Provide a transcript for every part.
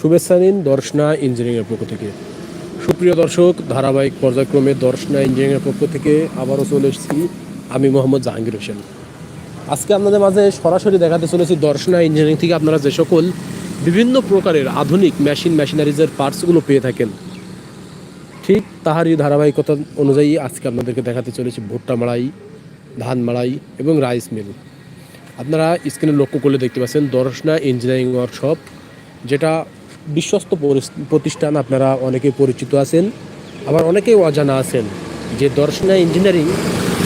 শুভেচ্ছা নিন দর্শনা ইঞ্জিনিয়ারিংয়ের পক্ষ থেকে। সুপ্রিয় দর্শক, ধারাবাহিক পর্যায়ক্রমে দর্শনা ইঞ্জিনিয়ারিংয়ের পক্ষ থেকে আবারও চলে এসেছি আমি মোহাম্মদ জাহাঙ্গীর হোসেন। আজকে আপনাদের মাঝে সরাসরি দেখাতে চলেছি দর্শনা ইঞ্জিনিয়ারিং থেকে আপনারা যে সকল বিভিন্ন প্রকারের আধুনিক মেশিন মেশিনারিজের পার্টসগুলো পেয়ে থাকেন, ঠিক তাহারই ধারাবাহিকতা অনুযায়ী আজকে আপনাদেরকে দেখাতে চলেছি ভুট্টা মাড়াই ধান মাড়াই এবং রাইস মিল। আপনারা স্ক্রিনে লক্ষ্য করলে দেখতে পাচ্ছেন দর্শনা ইঞ্জিনিয়ারিং ওয়ার্কশপ যেটা বিশ্বস্ত প্রতিষ্ঠান আপনারা অনেকে পরিচিত আছেন, আবার অনেকেই অজানা আছেন। যে দর্শনা ইঞ্জিনিয়ারিং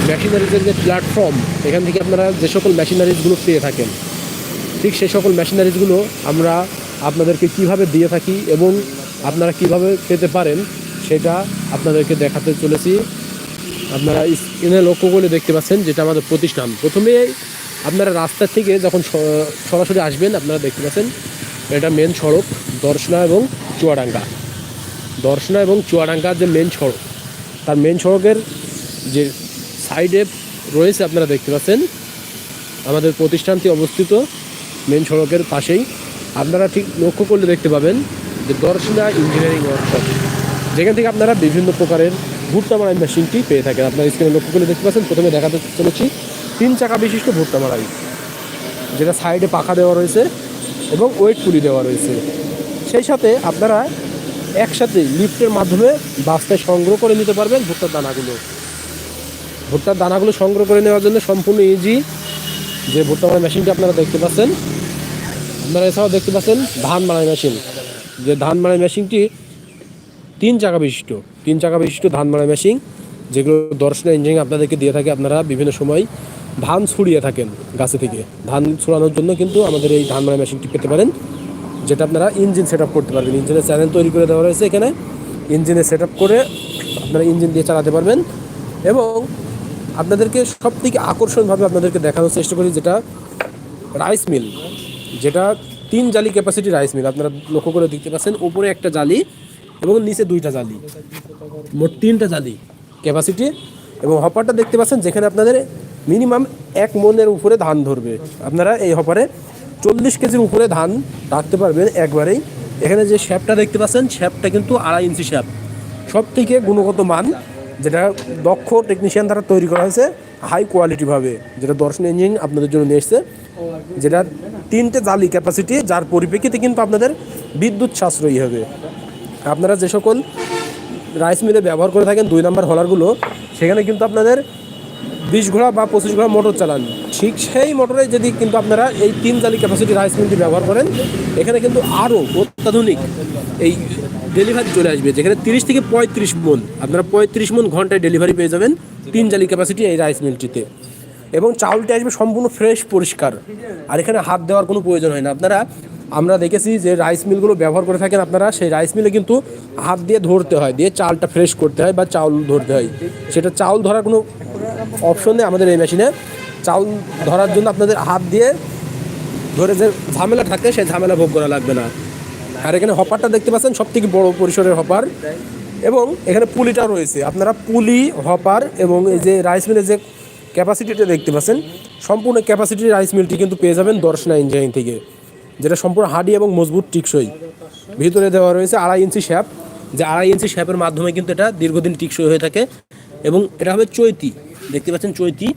মেশিনারিজের যে প্ল্যাটফর্ম এখান থেকে আপনারা যে সকল মেশিনারিজগুলো পেয়ে থাকেন, ঠিক সেই সকল মেশিনারিজগুলো আমরা আপনাদেরকে কীভাবে দিয়ে থাকি এবং আপনারা কীভাবে পেতে পারেন, সেটা আপনাদেরকে দেখাতে চলেছি। আপনারা স্ক্রিনে লক্ষ্য করে দেখতে পাচ্ছেন যেটা আমাদের প্রতিষ্ঠান। প্রথমে আপনারা রাস্তা থেকে যখন সরাসরি আসবেন, আপনারা দেখতে পাচ্ছেন এটা মেন সড়ক, দর্শনা এবং চুয়াডাঙ্গা। দর্শনা এবং চুয়াডাঙ্গার যে মেন সড়ক, তার মেন সড়কের যে সাইডে রয়েছে আপনারা দেখতে পাচ্ছেন, আমাদের প্রতিষ্ঠানটি অবস্থিত মেন সড়কের পাশেই। আপনারা ঠিক লক্ষ্য করলে দেখতে পাবেন যে দর্শনা ইঞ্জিনিয়ারিং ওয়ার্কশপ যেখান থেকে আপনারা বিভিন্ন প্রকারের ভুট্টা মারাই মেশিনটি পেয়ে থাকেন। আপনারা স্ক্রিনে লক্ষ্য করলে দেখতে পাচ্ছেন, প্রথমে দেখাতে চলেছি, তিন চাকা বিশিষ্ট ভুট্টা মারাই যেটা সাইডে পাখা দেওয়া রয়েছে। এবং ওয়েট পুলি দেওয়া রয়েছে। সেই সাথে আপনারা একসাথে লিফটের মাধ্যমে বাস্তায় সংগ্রহ করে নিতে পারবেন ভুট্টার দানাগুলো। ভুট্টার দানাগুলো সংগ্রহ করে নেওয়ার জন্য সম্পূর্ণ ইজি যে ভুট্টা মারাই মেশিনটি আপনারা দেখতে পাচ্ছেন, আপনারা এছাড়াও দেখতে পাচ্ছেন ধান মারাই মেশিন যে ধান মারাই মেশিনটি তিন চাকা বিশিষ্ট, তিন চাকা বিশিষ্ট ধান মারাই মেশিন যেগুলো দর্শনা ইঞ্জিনিয়ারিং আপনাদেরকে দিয়ে থাকে আপনারা বিভিন্ন সময় ধান ছড়িয়ে থাকেন গাছে থেকে। ধান ছড়ানোর জন্য কিন্তু আমাদের এই ধান মারাই মেশিনটি পেতে পারেন, যেটা আপনারা ইঞ্জিন সেট করতে পারবেন। ইঞ্জিনের চ্যানেল তৈরি করে দেওয়া রয়েছে এখানে। ইঞ্জিনে সেট করে আপনারা ইঞ্জিন দিয়ে চালাতে পারবেন এবং আপনাদেরকে সব থেকে আকর্ষণভাবে আপনাদেরকে দেখানোর চেষ্টা করি, যেটা রাইস মিল, যেটা তিন জালি ক্যাপাসিটি রাইস মিল। আপনারা লক্ষ্য করে দেখতে পাচ্ছেন, উপরে একটা জালি এবং নিচে দুইটা জালি। মোট তিনটা জালি ক্যাপাসিটি এবং হপারটা দেখতে পাচ্ছেন, যেখানে আপনাদের মিনিমাম এক মনের উপরে ধান ধরবে। আপনারা এই হপারে চল্লিশ কেজির উপরে ধান রাখতে পারবেন একবারেই। এখানে যে শ্যাপটা দেখতে পাচ্ছেন, শ্যাপটা কিন্তু আড়াই ইঞ্চি শ্যাপ। সব থেকে গুণগত মান যেটা দক্ষ টেকনিশিয়ান দ্বারা তৈরি করা হয়েছে হাই কোয়ালিটিভাবে যেটা দর্শন ইঞ্জিন আপনাদের জন্য নিয়ে এসছে, যেটা তিনটে জালি ক্যাপাসিটি যার পরিপ্রেক্ষিতে কিন্তু আপনাদের বিদ্যুৎ সাশ্রয়ী হবে। আপনারা যে সকল রাইস মিলে ব্যবহার করে থাকেন, দুই নাম্বার হলারগুলো সেখানে কিন্তু আপনাদের বিশ ঘোড়া বা পঁচিশ ঘোড়া মোটর চালান। ঠিক সেই মোটরে যদি কিন্তু আপনারা এই তিন জালি ক্যাপাসিটি রাইস মিলটি ব্যবহার করেন, এখানে কিন্তু আরও অত্যাধুনিক এই ডেলিভারি চলে আসবে, যেখানে তিরিশ থেকে পঁয়ত্রিশ মন, আপনারা পঁয়ত্রিশ মন ঘন্টায় ডেলিভারি পেয়ে যাবেন তিন জালি ক্যাপাসিটি এই রাইস মিলটিতে এবং চাউলটি আসবে সম্পূর্ণ ফ্রেশ পরিষ্কার। আর এখানে হাত দেওয়ার কোনো প্রয়োজন হয় না। আপনারা, আমরা দেখেছি যে রাইস মিলগুলো ব্যবহার করে থাকেন আপনারা, সেই রাইস মিলে কিন্তু হাত দিয়ে ধরতে হয়, দিয়ে চালটা ফ্রেশ করতে হয় বা চাউল ধরতে হয়। সেটা চাউল ধরার কোনো অপশন নেই আমাদের এই মেশিনে চাউল ধরার জন্য আপনাদের হাত দিয়ে ধরে যে ঝামেলা থাকে, সেই ঝামেলা ভোগ করা লাগবে না। আর এখানে হপারটা দেখতে পাচ্ছেন, সব থেকে বড় পরিসরের হপার। এবং এখানে পুলিটা রয়েছে। আপনারা পুলি, হপার এবং এই যে রাইস মিলের যে ক্যাপাসিটিটা দেখতে পাচ্ছেন, সম্পূর্ণ ক্যাপাসিটি রাইস মিলটি কিন্তু পেয়ে যাবেন দর্শনা ইঞ্জিনিয়ারিং থেকে, যেটা সম্পূর্ণ হাডি এবং মজবুত টিকসই। ভিতরে দেওয়া রয়েছে আড়াই ইঞ্চি শ্যাপ। যে আড়াই ইঞ্চি শ্যাপের মাধ্যমে কিন্তু এটা দীর্ঘদিন টিকসই হয়ে থাকে। এবং এটা হবে চৈতি। দেখতে পাচ্ছেন চৈতি,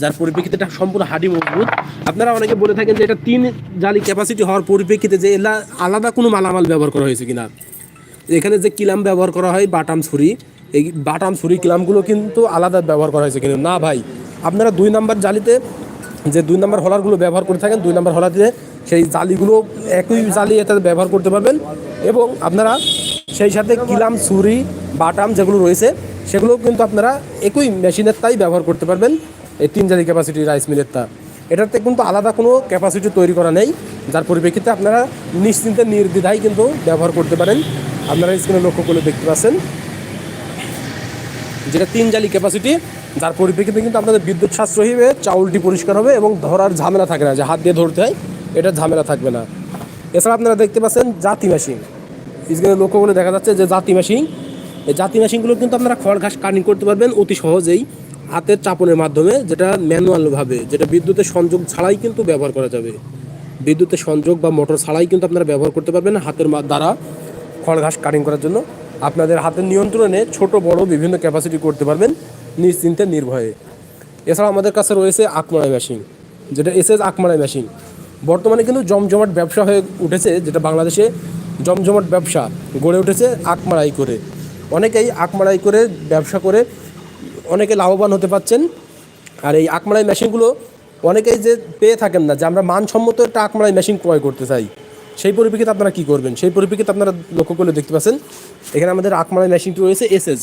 যার পরিপ্রেক্ষিতে এটা সম্পূর্ণ হাডি মজবুত। আপনারা অনেকে বলে থাকেন যে এটা তিন জালি ক্যাপাসিটি হওয়ার পরিপ্রেক্ষিতে যে এলা আলাদা কোনো মালামাল ব্যবহার করা হয়েছে কিনা। এখানে যে কিলাম ব্যবহার করা হয় বাটাম ছুরি, এই বাটাম ছুরি কিলামগুলো কিন্তু আলাদা ব্যবহার করা হয়েছে কিন্তু না ভাই, আপনারা দুই নাম্বার জালিতে যে দুই নাম্বার হলারগুলো ব্যবহার করে থাকেন, দুই নাম্বার হলাতে সেই জালিগুলো একই জালি এটাতে ব্যবহার করতে পারবেন এবং আপনারা সেই সাথে কিলাম, ছুরি, বাটাম যেগুলো রয়েছে সেগুলো কিন্তু আপনারা একই মেশিনের তাই ব্যবহার করতে পারবেন। এই তিন জালি ক্যাপাসিটি রাইস মিলের তা। এটাতে কিন্তু আলাদা কোনো ক্যাপাসিটি তৈরি করা নেই। যার পরিপ্রেক্ষিতে আপনারা নিশ্চিন্তে নির্দ্বিধায় কিন্তু ব্যবহার করতে পারেন। আপনারা স্ক্রিনে লক্ষ্য করলে দেখতে পাচ্ছেন। যেটা তিন জালি ক্যাপাসিটি যার পরিপ্রেক্ষিতে কিন্তু আপনাদের বিদ্যুৎ সাশ্রয়ী হবে চাউলটি পরিষ্কার হবে এবং ধরার ঝামেলা থাকে না। যে হাত দিয়ে ধরতে হয়, এটা ঝামেলা থাকবে না। এছাড়া আপনারা দেখতে পাচ্ছেন জাতি মেশিন স্ক্রিনে লক্ষ্য করলে দেখা যাচ্ছে যে জাতি মেশিন জাতি মেশিনগুলো কিন্তু আপনারা খড় ঘাস কাটিং করতে পারবেন অতি সহজেই হাতের চাপনের মাধ্যমে, যেটা ম্যানুয়ালভাবে, যেটা বিদ্যুতের সংযোগ ছাড়াই কিন্তু ব্যবহার করা যাবে। বিদ্যুতের সংযোগ বা মোটর ছাড়াই কিন্তু আপনারা ব্যবহার করতে পারবেন হাতের দ্বারা খড় ঘাস কাটিং করার জন্য। আপনাদের হাতের নিয়ন্ত্রণে ছোট, বড় বিভিন্ন ক্যাপাসিটি করতে পারবেন নিশ্চিন্তে, নির্ভয়ে। এছাড়া আমাদের কাছে রয়েছে আকমারাই মেশিন, যেটা এসএস আকমারাই মেশিন। বর্তমানে কিন্তু জমজমাট ব্যবসা হয়ে উঠেছে, যেটা বাংলাদেশে জমজমাট ব্যবসা গড়ে উঠেছে আকমারাই করে। অনেকেই আকমারাই করে ব্যবসা করে অনেকে লাভবান হতে পারছেন। আর এই আকমারাই মেশিনগুলো অনেকেই যে পেয়ে থাকেন না, যে আমরা মানসম্মত একটা আকমারাই মেশিন ক্রয় করতে চাই, সেই পরিপ্রেক্ষিতে আপনারা কী করবেন? সেই পরিপ্রেক্ষিতে আপনারা লক্ষ্য করলে দেখতে পাচ্ছেন, এখানে আমাদের আকমারাই মেশিনটি রয়েছে, এসএস।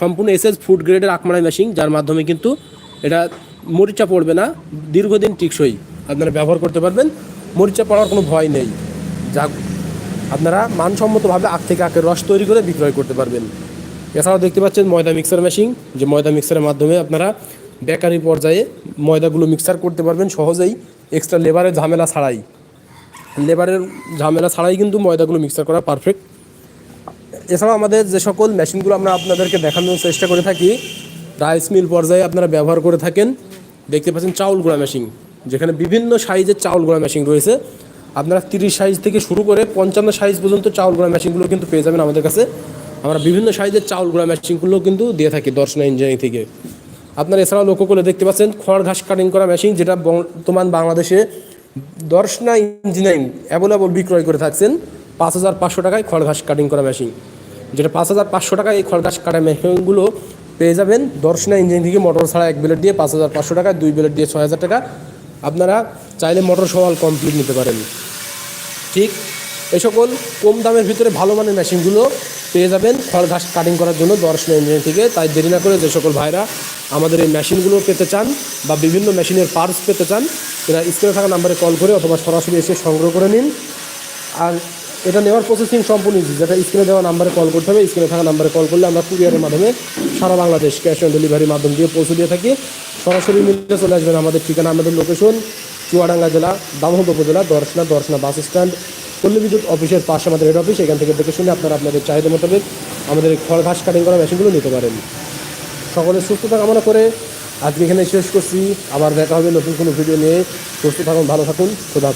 সম্পূর্ণ এসএস ফুড গ্রেডের আকমারাই মেশিন, যার মাধ্যমে কিন্তু এটা মরিচা পড়বে না, দীর্ঘদিন টিকসই আপনারা ব্যবহার করতে পারবেন। মরিচা পড়ার কোনো ভয় নেই। যা আপনারা মানসম্মতভাবে আখ থেকে আখের রস তৈরি করে বিক্রয় করতে পারবেন। এছাড়াও দেখতে পাচ্ছেন ময়দা মিক্সার মেশিন। যে ময়দা মিক্সারের মাধ্যমে আপনারা বেকারি পর্যায়ে ময়দাগুলো মিক্সার করতে পারবেন সহজেই। এক্সট্রা লেবারের ঝামেলা ছাড়াই। লেবারের ঝামেলা ছাড়াই কিন্তু ময়দাগুলো মিক্সার করা পারফেক্ট এছাড়াও আমাদের যে সকল মেশিনগুলো আমরা আপনাদেরকে দেখানোর চেষ্টা করে থাকি, রাইস মিল পর্যায়ে আপনারা ব্যবহার করে থাকেন। দেখতে পাচ্ছেন চাউল গুঁড়া মেশিন, যেখানে বিভিন্ন সাইজের চাউল গুঁড়া মেশিন রয়েছে। আপনারা তিরিশ সাইজ থেকে শুরু করে পঞ্চান্ন সাইজ পর্যন্ত চাউল গুঁড়া মেশিনগুলো কিন্তু পেয়ে যাবেন আমাদের কাছে। আমরা বিভিন্ন সাইজের চাউল গুঁড়া মেশিনগুলো কিন্তু দিয়ে থাকি দর্শনা ইঞ্জিনিয়ারিং থেকে। আপনারা এছাড়াও লক্ষ্য করে দেখতে পাচ্ছেন খড় ঘাস কাটিং করা মেশিন যেটা বর্তমান বাংলাদেশে দর্শনা ইঞ্জিনিয়ারিং অ্যাভেলেবল বিক্রয় করে থাকছেন পাঁচ হাজার পাঁচশো টাকায় খড় ঘাস কাটিং করা মেশিন যেটা পাঁচ হাজার পাঁচশো টাকায় এই খড় ঘাস কাটা মেশিনগুলো পেয়ে যাবেন দর্শনা ইঞ্জিনিয়ারিং থেকে মোটর ছাড়া এক বিলেট দিয়ে পাঁচ হাজার পাঁচশো টাকা দুই বিলেট দিয়ে ছয় হাজার টাকা। আপনারা চাইলে মোটর সওয়াল কমপ্লিট নিতে পারেন। ঠিক এই সকল কম দামের ভিতরে ভালো মানের মেশিনগুলো পেয়ে যাবেন খড় ঘাস কাটিং করার জন্য দর্শন ইঞ্জিনিয়ার থেকে। তাই দেরি না করে যে সকল ভাইরা আমাদের এই মেশিনগুলো পেতে চান বা বিভিন্ন মেশিনের পার্টস পেতে চান, এরা স্ক্রিনে থাকা নাম্বারে কল করে অথবা সরাসরি এসে সংগ্রহ করে নিন। আর এটা নেওয়ার প্রসেসিং সম্পূর্ণ easy, যেটা স্ক্রিনে দেওয়া নাম্বারে কল করতে হবে স্ক্রিনে থাকা নাম্বারে কল করলে আমরা কুরিয়ারের মাধ্যমে সারা বাংলাদেশ ক্যাশ অন ডেলিভারির মাধ্যম দিয়ে পৌঁছে দিয়ে থাকি। সরাসরি মিলে চলে আসবেন আমাদের ঠিকানা আমাদের লোকেশন চুয়াডাঙ্গা জেলা দামোহদ উপজেলা দর্শনা দর্শনা বাস স্ট্যান্ড পল্লী বিদ্যুৎ অফিসের পাশে আমাদের হেড অফিস এখান থেকে দেখে শুনে আপনারা আপনাদের চাহিদা মোতাবেক আমাদের খড় ঘাস কাটিং করা মেশিনগুলো নিতে পারেন। সকলের সুস্থতা কামনা করে আজকে এখানে শেষ করছি। আবার দেখা হবে নতুন কোনো ভিডিও নিয়ে। সুস্থ থাকুন ভালো থাকুন। খোদা